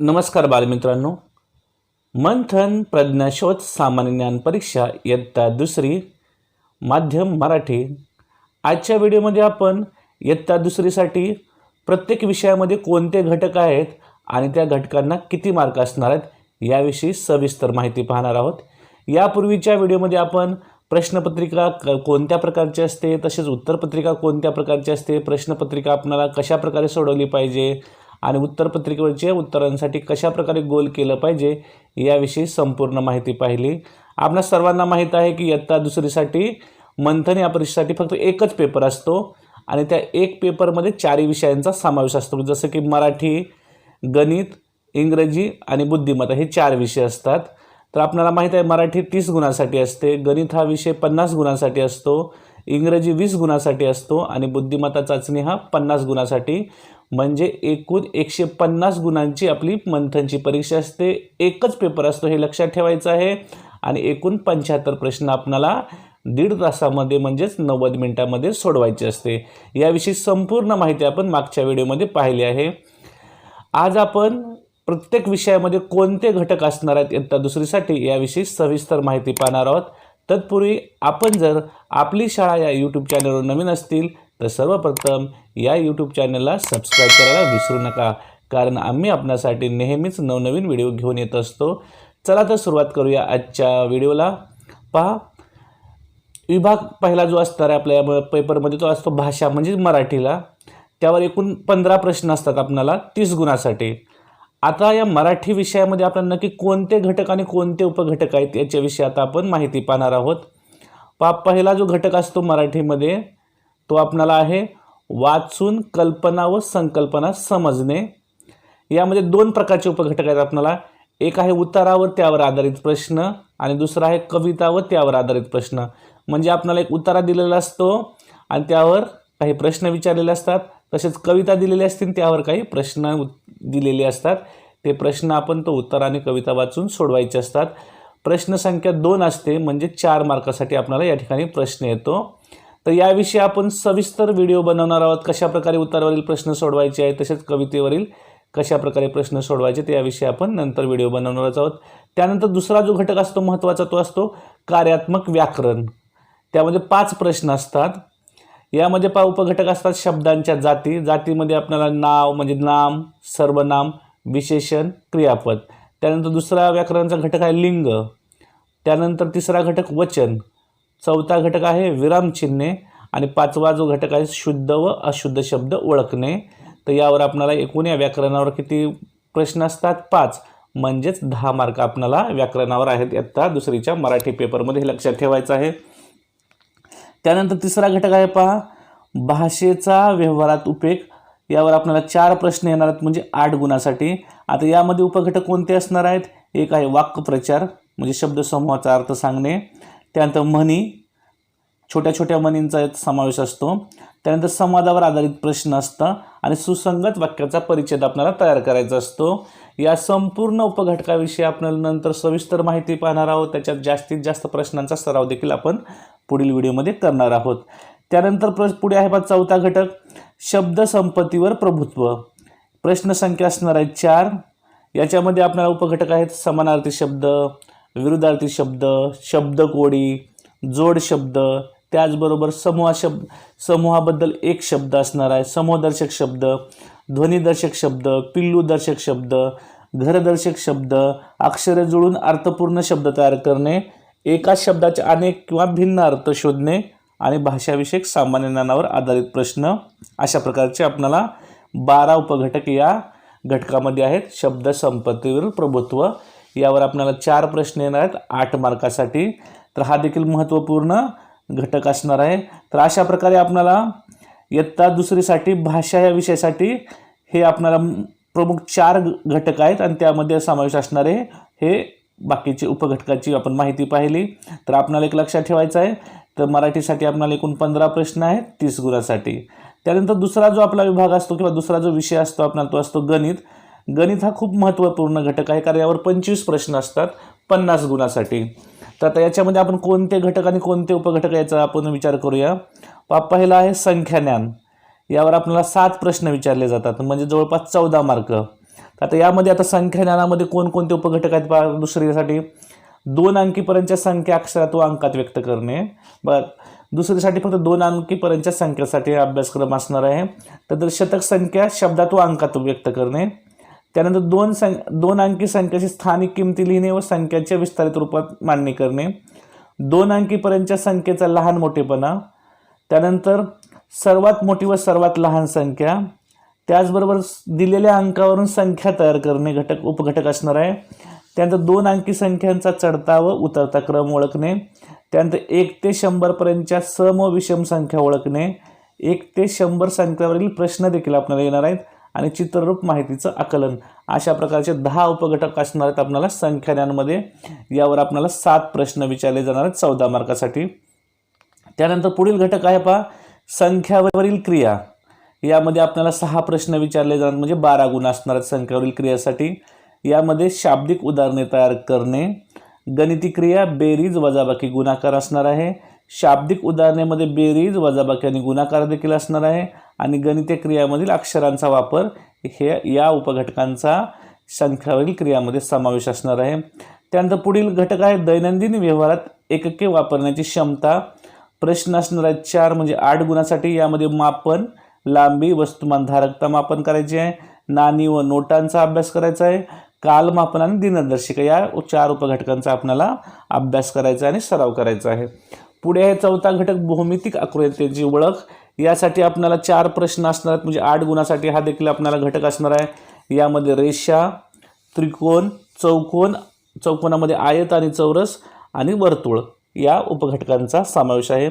नमस्कार बालमित्रांनो. मंथन प्रज्ञाशोध सामान्य ज्ञान परीक्षा इयत्ता दुसरी माध्यम मराठी. आजच्या व्हिडिओमध्ये आपण इयत्ता दुसरीसाठी प्रत्येक विषयामध्ये कोणते घटक आहेत आणि त्या घटकांना किती मार्क असणार आहेत याविषयी सविस्तर माहिती पाहणार आहोत. यापूर्वीच्या व्हिडिओमध्ये आपण प्रश्नपत्रिका क कोणत्या प्रकारची असते तसेच उत्तरपत्रिका कोणत्या प्रकारची असते प्रश्नपत्रिका आपणाला कशा प्रकारे सोडवली पाहिजे आणि उत्तरपत्रिकेवरच्या उत्तरांसाठी कशा प्रकारे गोल केलं पाहिजे याविषयी संपूर्ण माहिती पाहिली. आपणा सर्वांना माहीत आहे की इयत्ता दुसरीसाठी मंथन या परीक्षेसाठी फक्त एकच पेपर असतो आणि त्या एक पेपरमध्ये चारही विषयांचा समावेश असतो. जसं की मराठी गणित इंग्रजी आणि बुद्धिमत्ता हे चार विषय असतात. तर आपल्याला माहीत आहे मराठी तीस गुणांसाठी असते गणित हा विषय पन्नास गुणांसाठी असतो इंग्रजी वीस गुणासाठी असतो आणि बुद्धिमत्ता चाचणी हा पन्नास गुणासाठी. म्हणजे एकूण एकशे पन्नास गुणांची आपली मंथनची परीक्षा असते. एकच पेपर असतो हे लक्षात ठेवायचं आहे. आणि एकूण पंच्याहत्तर प्रश्न आपणाला दीड तासामध्ये म्हणजेच नव्वद मिनटामध्ये सोडवायचे असते. याविषयी संपूर्ण माहिती आपण मागच्या व्हिडिओमध्ये पाहिली आहे. आज आपण प्रत्येक विषयामध्ये कोणते घटक असणार आहेत इयत्ता दुसरीसाठी याविषयी सविस्तर माहिती पाहणार आहोत. तत्पूर्वी आपण जर आपली शाळा या यूट्यूब चॅनलवर नवीन असतील तर सर्वप्रथम या यूट्यूब चॅनलला सबस्क्राईब करायला विसरू नका. कारण आम्ही आपणासाठी नेहमीच नवनवीन व्हिडिओ घेऊन येत असतो. चला तर सुरुवात करूया आजच्या व्हिडिओला पहा. विभाग पहिला जो असणार आहे आपल्या पेपरमध्ये तो असतो भाषा म्हणजे मराठीला. त्यावर एकूण पंधरा प्रश्न असतात आपणाला तीस गुणासाठी. आता या मराठी विषयामध्ये आपण नक्की कोणते घटक आणि कोणते उपघटक आहेत याच्याविषयी आता आपण माहिती पाहणार आहोत. पा पहिला जो घटक असतो मराठीमध्ये तो आपणाला आहे वाचून कल्पना व संकल्पना समजणे. यामध्ये दोन प्रकारचे उपघटक आहेत आपल्याला एक आहे उतारावर त्यावर आधारित प्रश्न आणि दुसरा आहे कविता व त्यावर आधारित प्रश्न. म्हणजे आपणाला एक उतारा दिलेला असतो आणि त्यावर काही प्रश्न विचारलेले असतात. तसेच कविता दिलेली असतील त्यावर काही प्रश्न दिलेले असतात. ते प्रश्न आपण तो उत्तर आणि कविता वाचून सोडवायचे असतात. प्रश्न संख्या दोन असते म्हणजे चार मार्कासाठी आपल्याला या ठिकाणी प्रश्न येतो. तर याविषयी आपण सविस्तर व्हिडिओ बनवणार आहोत. कशाप्रकारे उत्तरावरील प्रश्न सोडवायचे आहेत तसेच कवितेवरील कशा प्रकारे प्रश्न सोडवायचे ते याविषयी आपण नंतर व्हिडिओ बनवणारच आहोत. त्यानंतर दुसरा जो घटक असतो महत्त्वाचा तो असतो कार्यात्मक व्याकरण. त्यामध्ये पाच प्रश्न असतात. यामध्ये पा उपघटक असतात शब्दांच्या जाती. जातीमध्ये आपल्याला नाव म्हणजे नाम सर्वनाम विशेषण क्रियापद. त्यानंतर दुसरा व्याकरणाचा घटक आहे लिंग. त्यानंतर तिसरा घटक वचन. चौथा घटक आहे विरामचिन्हे आणि पाचवा जो घटक आहे शुद्ध व अशुद्ध शब्द ओळखणे. तर यावर आपणाला एकूण या व्याकरणावर किती प्रश्न असतात? पाच. म्हणजेच दहा मार्क आपणाला व्याकरणावर आहेत. आत्ता दुसरीच्या मराठी पेपरमध्ये हे लक्षात ठेवायचं आहे. त्यानंतर तिसरा घटक आहे पहा भाषेचा व्यवहारात उपयोग यावर आपल्याला चार प्रश्न येणार आहेत म्हणजे आठ गुणासाठी. आता यामध्ये उपघटक कोणते असणार आहेत? एक आहे वाक्यप्रचार म्हणजे शब्दसमूहाचा अर्थ सांगणे. त्यानंतर म्हणी छोट्या छोट्या म्हणींचा समावेश असतो. त्यानंतर संवादावर आधारित प्रश्न असतं आणि सुसंगत वाक्याचा परिच्छेद आपल्याला तयार करायचा असतो. या संपूर्ण उपघटकाविषयी आपल्याला नंतर सविस्तर माहिती पाहणार आहोत. त्याच्यात जास्तीत जास्त प्रश्नांचा सराव देखील आपण पुढील व्हिडिओमध्ये करणार आहोत. त्यानंतर प्र पुढे आहे बा चौथा घटक शब्दसंपत्तीवर प्रभुत्व. प्रश्न संख्या असणार आहे चार. याच्यामध्ये आपल्याला उपघटक आहेत समानार्थी शब्द विरुद्धार्थी शब्द शब्दकोडी जोड शब्द त्याचबरोबर समूहा शब्द समूहाबद्दल एक शब्द असणार आहे समूहदर्शक शब्द ध्वनिदर्शक शब्द पिल्लूदर्शक शब्द घरदर्शक शब्द अक्षरे जुळून अर्थपूर्ण शब्द तयार करणे एकाच शब्दाचे अनेक किंवा भिन्न अर्थ शोधणे आणि भाषाविषयक सामान्य ज्ञानावर आधारित प्रश्न. अशा प्रकारचे आपणाला बारा उपघटक या घटकामध्ये आहेत. शब्द संपत्तीवरील प्रभुत्व. यावर आपल्याला चार प्रश्न येणार आहेत. आठ मार्कासाठी. तर हा देखील महत्त्वपूर्ण घटक असणार आहे. तर अशा प्रकारे आपणाला इयत्ता दुसरीसाठी भाषा या विषयासाठी हे आपणाला प्रमुख चार घटक आहेत आणि त्यामध्ये समावेश असणारे हे बाकीचे उपघटकाची आपण माहिती पाहिली. तर आपणाला एक लक्षात ठेवायचं आहे तर मराठीसाठी आपणाला एकूण पंधरा प्रश्न आहेत तीस गुणासाठी त्यानंतर दुसरा जो आपला विभाग असतो किंवा दुसरा जो विषय असतो आपल्याला तो असतो गणित. गणित हा खूप महत्त्वपूर्ण घटक आहे कारण यावर पंचवीस प्रश्न असतात पन्नास गुणासाठी. तर आता याच्यामध्ये आपण कोणते घटक आणि कोणते उपघटक याचा आपण विचार करूया. पहिला आहे संख्याज्ञान. यावर आपल्याला सात प्रश्न विचारले जातात. म्हणजे जवळपास चौदा मार्क. आता यामध्ये आता संख्या ज्ञानामध्ये कोणकोणते उपघटक आहेत बा दुसरीसाठी. दोन अंकीपर्यंतच्या संख्या अक्षरात व अंकात व्यक्त करणे. बर. दुसरीसाठी फक्त दोन अंकीपर्यंतच्या संख्येसाठी अभ्यासक्रम असणार आहे. तर शतक संख्या शब्दात व अंकात व्यक्त करणे. त्यानंतर दोन सं दोन अंकी संख्येची स्थानिक किमती लिहिणे व संख्याच्या विस्तारित रूपात मांडणी करणे. दोन अंकीपर्यंतच्या संख्येचा लहान मोठेपणा. त्यानंतर सर्वात मोठी व सर्वात लहान संख्या. त्याचबरोबर दिलेल्या अंकावरून संख्या तयार करणे घटक उपघटक असणार आहे. त्यानंतर दोन अंकी संख्यांचा चढता व उतरता क्रम ओळखणे. त्यानंतर एक ते शंभरपर्यंतच्या सम व विषम संख्या ओळखणे. एक ते शंभर संख्यावरील प्रश्न देखील आपल्याला येणार आहेत आणि चित्ररूप माहितीचं आकलन. अशा प्रकारचे दहा उपघटक असणार आहेत आपल्याला संख्याज्ञानमध्ये यावर आपल्याला सात प्रश्न विचारले जाणार आहेत चौदा मार्कासाठी. त्यानंतर पुढील घटक आहे पहा. संख्यावरील क्रिया. यामध्ये आपल्याला सहा प्रश्न विचारले जाणार म्हणजे बारा गुण असणार आहेत संख्यावरील क्रियासाठी. यामध्ये शाब्दिक उदाहरणे तयार करणे. गणिती क्रिया बेरीज वजाबाकी गुणाकार असणार आहे. शाब्दिक उदाहरणेमध्ये बेरीज वजाबाकी आणि गुणाकार देखील असणार आहे. आणि गणितीय क्रियामधील अक्षरांचा वापर हे या उपघटकांचा संख्यावरील क्रियामध्ये समावेश असणार आहे. त्यानंतर पुढील घटक आहे दैनंदिन व्यवहारात एकके वापरण्याची क्षमता. प्रश्न असणार आहेत चार म्हणजे आठ गुणासाठी यामध्ये मापन लांबी वस्तुमान धारकता मापन करायची आहे. नाणी व नोटांचा अभ्यास करायचा आहे. कालमापन आणि दिनदर्शिका या चार उपघटकांचा आपल्याला अभ्यास करायचा आणि सराव करायचा आहे. पुढे आहे चौथा घटक भौमितिक आकृत्यांची ओळख. यासाठी आपल्याला चार प्रश्न असणार आहेत म्हणजे आठ गुणासाठी हा देखील आपल्याला घटक असणार आहे. यामध्ये रेषा त्रिकोण चौकोन चौकोनामध्ये आयत आणि चौरस आणि वर्तुळ. या उपघटकांचा समावेश आहे.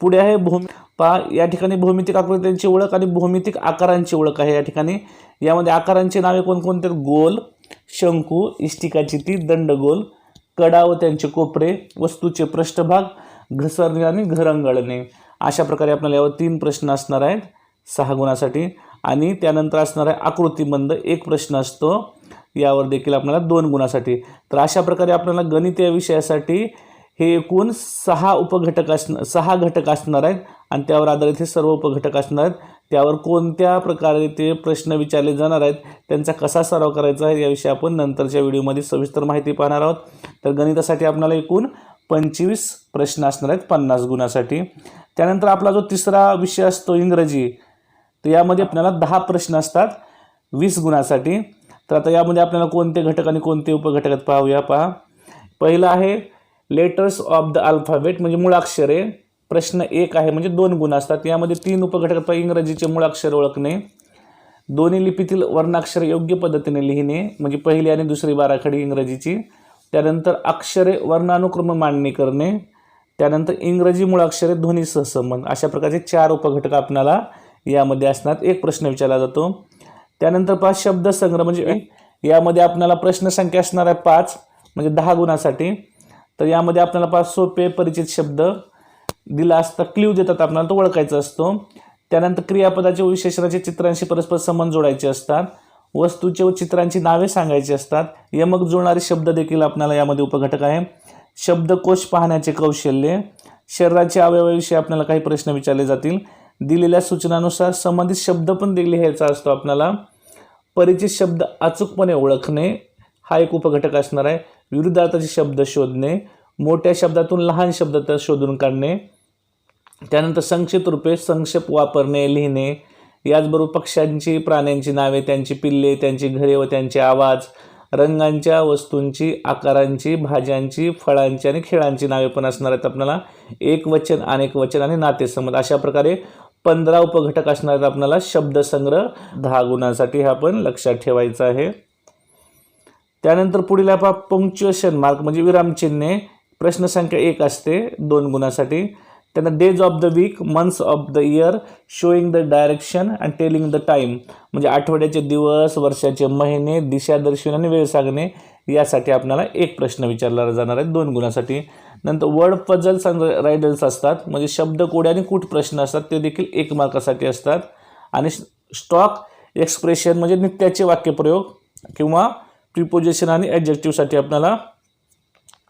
पुढे आहे भूमी पा या ठिकाणी भौमितिक आकृत्यांची ओळख आणि भौमितिक आकारांची ओळख आहे या ठिकाणी. यामध्ये आकारांची नावे कोणकोणते गोल शंकू इष्टिकाची ती दंडगोल कडा व त्यांचे कोपरे वस्तूचे पृष्ठभाग घसरणे आणि घरंगळणे. अशा प्रकारे आपल्याला यावर तीन प्रश्न असणार आहेत सहा गुणासाठी. आणि त्यानंतर असणार आहे आकृतीबंद एक प्रश्न असतो. यावर देखील आपल्याला दोन गुणासाठी. तर अशा प्रकारे आपल्याला गणित या विषयासाठी हे एकूण सहा उपघटक असण सहा घटक असणार आहेत आणि त्यावर आधारित हे सर्व उपघटक असणार आहेत. त्यावर कोणत्या प्रकारे ते प्रश्न विचारले जाणार आहेत त्यांचा कसा सराव करायचा आहे याविषयी आपण नंतरच्या व्हिडिओमध्ये सविस्तर माहिती पाहणार आहोत. तर गणितासाठी आपल्याला एकूण पंचवीस प्रश्न असणार आहेत पन्नास गुणासाठी. त्यानंतर आपला जो तिसरा विषय असतो इंग्रजी तर यामध्ये आपल्याला दहा प्रश्न असतात वीस गुणासाठी. तर आता यामध्ये आपल्याला कोणते घटक आणि कोणते उपघटक आहेत पाहूया पहा. पहिलं आहे लेटर्स ऑफ द अल्फाबेट म्हणजे मुळाक्षरे प्रश्न एक आहे म्हणजे दोन गुण असतात. यामध्ये तीन उपघटक इंग्रजीचे मुळाक्षर ओळखणे दोन्ही लिपीतील वर्णाक्षरे योग्य पद्धतीने लिहिणे म्हणजे पहिली आणि दुसरी बाराखडी इंग्रजीची. त्यानंतर अक्षरे वर्णानुक्रम मांडणी करणे त्यानंतर इंग्रजी मुळाक्षरे ध्वनी सहसंबंध. अशा प्रकारचे चार उपघटक आपल्याला यामध्ये असणार. एक प्रश्न विचारला जातो. त्यानंतर पाच शब्दसंग्रह म्हणजे यामध्ये आपल्याला प्रश्न संख्या असणार आहे पाच म्हणजे दहा गुणासाठी. तर यामध्ये आपल्याला पाच सोपे परिचित शब्द. दिला असता क्ल्यू देतात आपल्याला तो ओळखायचा असतो. त्यानंतर क्रियापदाचे विशेषणाचे चित्रांशी परस्पर संबंध जोडायचे असतात. वस्तूचे व चित्रांची नावे सांगायची असतात. यमक जुळणारे शब्द देखील आपल्याला यामध्ये उपघटक आहे. शब्दकोश पाहण्याचे कौशल्य. शरीराच्या अवयवाविषयी आपल्याला काही प्रश्न विचारले जातील. दिलेल्या सूचनानुसार संबंधित शब्द पण लिहायचा असतो आपल्याला. परिचित शब्द अचूकपणे ओळखणे हा एक उपघटक असणार आहे. विरुद्धार्थाचे शब्द शोधणे. मोठ्या शब्दातून लहान शब्द तर शोधून काढणे त्यानंतर संक्षिप्त रूपे संक्षेप वापरणे लिहिणे याचबरोबर पक्ष्यांची प्राण्यांची नावे त्यांची पिल्ले त्यांची घरे व त्यांचे आवाज रंगांच्या वस्तूंची आकारांची भाज्यांची फळांची आणि खेळांची नावे पण असणार आहेत आपल्याला. एक वचन अनेक वचन आणि नातेसंबंध. अशा प्रकारे पंधरा उपघटक असणार आहेत आपल्याला. शब्दसंग्रह दहा गुणांसाठी हा पण लक्षात ठेवायचा आहे. त्यानंतर पुढील आपण पंक्च्युएशन मार्क म्हणजे विरामचिन्हे प्रश्न संख्या एक असते दोन गुणासाठी. त्यांना days of the week months of the year showing the direction and telling the time म्हणजे आठवड्याचे दिवस वर्षाचे महिने दिशा दर्शन आणि वेळ सांगणे यासाठी आपल्याला एक प्रश्न विचारला जाणार आहे दोन गुणासाठी. नंतर वर्ड पझल्स अँड रायडल्स असतात. म्हणजे शब्द कोडे आणि कूट प्रश्न असतात. ते देखील एक मार्कासाठी असतात. आणि स्टॉक एक्सप्रेशन म्हणजे नित्याचे वाक्यप्रयोग किंवा प्रिपोजिशन आणि ॲडजेक्टिव्हसाठी आपल्याला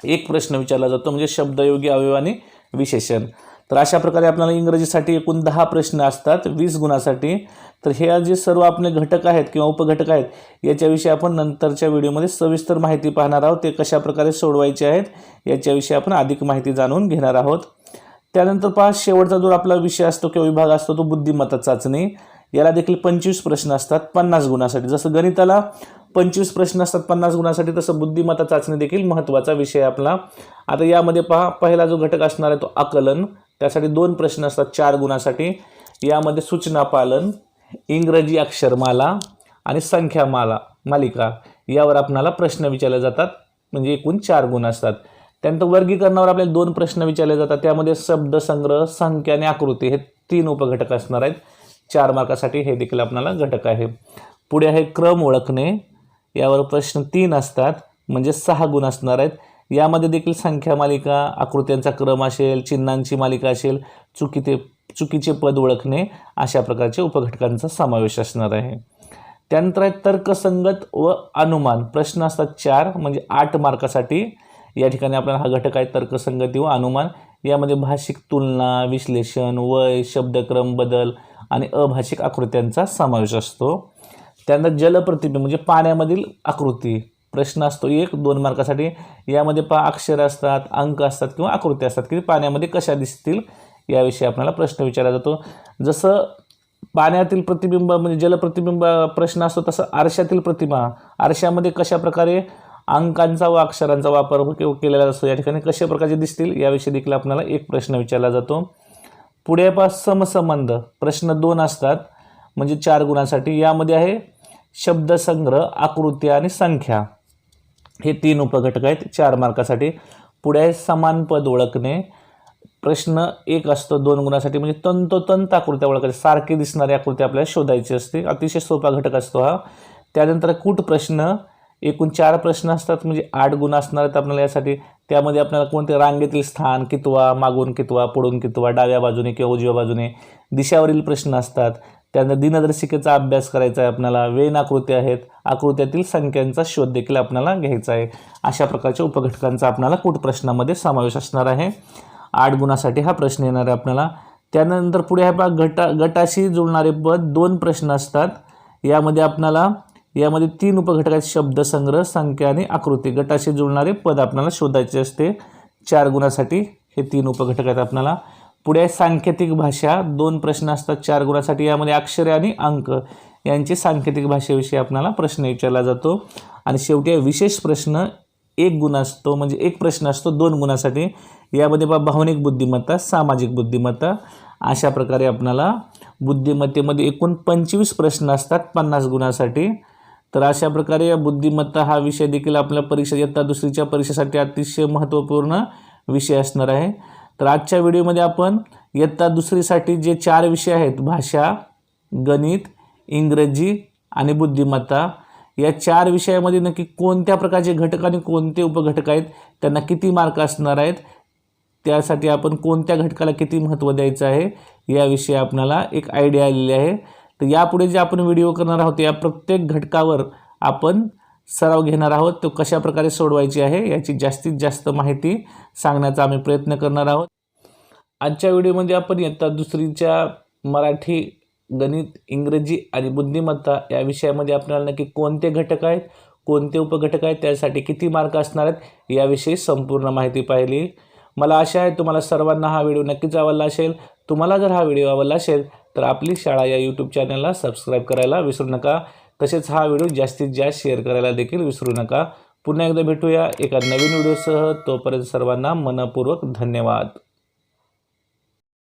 एक प्रश्न विचारला जातो म्हणजे शब्दयोगी अवयव आणि विशेषण. तर अशा प्रकारे आपल्याला इंग्रजीसाठी एकूण दहा प्रश्न असतात वीस गुणासाठी. तर हे जे सर्व आपले घटक आहेत किंवा उपघटक आहेत याच्याविषयी आपण नंतरच्या व्हिडिओमध्ये सविस्तर माहिती पाहणार आहोत ते कशा प्रकारे सोडवायचे आहेत याच्याविषयी आपण अधिक माहिती जाणून घेणार आहोत. त्यानंतर पहा शेवटचा जो आपला विषय असतो किंवा विभाग असतो तो बुद्धिमत्ता चाचणी. याला देखील पंचवीस प्रश्न असतात पन्नास गुणासाठी. जसं गणिताला पंचवीस प्रश्न असतात पन्नास गुणासाठी तसं बुद्धिमत्ता चाचणी देखील महत्त्वाचा विषय आपला. आता यामध्ये पहा पहिला जो घटक असणार आहे तो आकलन. त्यासाठी दोन प्रश्न असतात चार गुणासाठी. यामध्ये सूचना पालन इंग्रजी अक्षरमाला आणि संख्यामाला मालिका. यावर आपणाला प्रश्न विचारले जातात म्हणजे एकूण चार गुण असतात. त्यानंतर वर्गीकरणावर आपल्याला दोन प्रश्न विचारले जातात. त्यामध्ये शब्दसंग्रह संख्या आणि आकृती हे तीन उपघटक असणार आहेत. चार मार्कासाठी हे देखील आपल्याला घटक आहे. पुढे आहे क्रम ओळखणे. यावर प्रश्न तीन असतात म्हणजे सहा गुण असणार आहेत. यामध्ये देखील संख्या मालिका आकृत्यांचा क्रम असेल चिन्हांची मालिका असेल चुकीचे चुकीचे पद ओळखणे अशा प्रकारचे उपघटकांचा समावेश असणार आहे. त्यानंतर आहे तर्कसंगत व अनुमान. प्रश्न असतात चार म्हणजे आठ मार्कासाठी. या ठिकाणी आपल्याला हा घटक आहे तर्कसंगती व अनुमान. यामध्ये भाषिक तुलना विश्लेषण वय शब्दक्रम बदल आणि अभाषिक आकृत्यांचा समावेश असतो. त्यानंतर जलप्रतिबिंब म्हणजे पाण्यामधील आकृती. प्रश्न असतो एक दोन मार्कासाठी. यामध्ये पा अक्षर असतात अंक असतात किंवा आकृती असतात की पाण्यामध्ये कशा दिसतील याविषयी आपल्याला प्रश्न विचारला जातो. जसं पाण्यातील प्रतिबिंब म्हणजे जलप्रतिबिंब प्रश्न असतो तसं आरशातील प्रतिमा. आरशामध्ये कशा प्रकारे अंकांचा व अक्षरांचा वापर केलेला असतो या ठिकाणी कशा प्रकारचे दिसतील याविषयी देखील आपल्याला एक प्रश्न विचारला जातो. पुढे पा समसंबंध. प्रश्न दोन असतात म्हणजे चार गुणांसाठी. यामध्ये आहे शब्दसंग्रह आकृती आणि संख्या. हे तीन उपघटक आहेत. चार मार्कासाठी. पुढे समान पद ओळखणे. प्रश्न एक असतो दोन गुणासाठी. म्हणजे तंतोतंत आकृत्या ओळखायच्या. सारखी दिसणारी आकृती आपल्याला शोधायची असते. अतिशय सोपा घटक असतो हा. त्यानंतर कूट प्रश्न. एकूण चार प्रश्न असतात. म्हणजे आठ गुण असणार आहेत आपल्याला यासाठी. त्यामध्ये आपल्याला कोणते? रांगेतील स्थान कितवा मागून कितवा पुढून कितवा डाव्या बाजूने किंवा उजव्या बाजूने. दिशावरील प्रश्न असतात. त्यानंतर दिनदर्शिकेचा अभ्यास करायचा आहे आपल्याला वेन आकृती आहेत आकृत्यातील संख्यांचा शोध देखील आपल्याला घ्यायचा आहे. अशा प्रकारच्या उपघटकांचा आपल्याला कूट प्रश्नामध्ये समावेश असणार आहे. आठ गुणासाठी हा प्रश्न येणार आहे आपल्याला. त्यानंतर पुढे आहे पहा गटा गटाशी जुळणारे पद दोन प्रश्न असतात. यामध्ये आपल्याला यामध्ये तीन उपघटक आहेत शब्दसंग्रह संख्या आणि आकृती. गटाशी जुळणारे पद आपल्याला शोधायचे असते. चार गुणासाठी हे तीन उपघटक आहेत आपल्याला. पुढे आहे सांकेतिक भाषा दोन प्रश्न असतात चार गुणासाठी यामध्ये अक्षरे आणि अंक. यांची सांकेतिक भाषेविषयी आपल्याला प्रश्न विचारला जातो. आणि शेवटी आहे विशेष प्रश्न एक गुण असतो म्हणजे एक प्रश्न असतो दोन गुणासाठी. यामध्ये बा भावनिक बुद्धिमत्ता सामाजिक बुद्धिमत्ता. अशा प्रकारे आपल्याला बुद्धिमत्तेमध्ये एकूण पंचवीस प्रश्न असतात पन्नास गुणासाठी. तर अशा प्रकारे या बुद्धिमत्ता हा विषय देखील आपल्या परीक्षा इयत्ता दुसरीच्या परीक्षेसाठी अतिशय महत्त्वपूर्ण विषय असणार आहे. तर आजच्या व्हिडिओमध्ये आपण इयत्ता दुसरीसाठी जे चार विषय आहेत भाषा गणित इंग्रजी आणि बुद्धिमत्ता या चार विषयामध्ये नक्की कोणत्या प्रकारचे घटक आणि कोणते उपघटक आहेत त्यांना किती मार्क असणार आहेत त्यासाठी आपण कोणत्या घटकाला किती महत्त्व द्यायचं आहे याविषयी आपणाला एक आयडिया आलेली आहे. तर यापुढे जे आपण व्हिडिओ करणार आहोत या प्रत्येक घटकावर आपण सराव घेणार आहोत. तो कशा प्रकारे सोडवायची आहे याची जास्तीत जास्त माहिती सांगण्याचा आम्ही प्रयत्न करणार आहोत. आजच्या व्हिडिओमध्ये आपण इयत्ता दुसरीच्या मराठी गणित इंग्रजी आणि बुद्धिमत्ता या विषयामध्ये आपल्याला नक्की कोणते घटक आहेत कोणते उपघटक आहेत त्यासाठी किती मार्क असणार आहेत याविषयी संपूर्ण माहिती पाहिली. मला आशा आहे तुम्हाला सर्वांना हा व्हिडिओ नक्कीच आवडला असेल. तुम्हाला जर हा व्हिडिओ आवडला असेल तर आपली शाळा या यूट्यूब चॅनलला सबस्क्राईब करायला विसरू नका. तसेच हा व्हिडिओ जास्तीत जास्त शेअर करायला देखील विसरू नका. पुन्हा एकदा भेटूया एका नवीन व्हिडिओसह. तोपर्यंत सर्वांना मनपूर्वक धन्यवाद.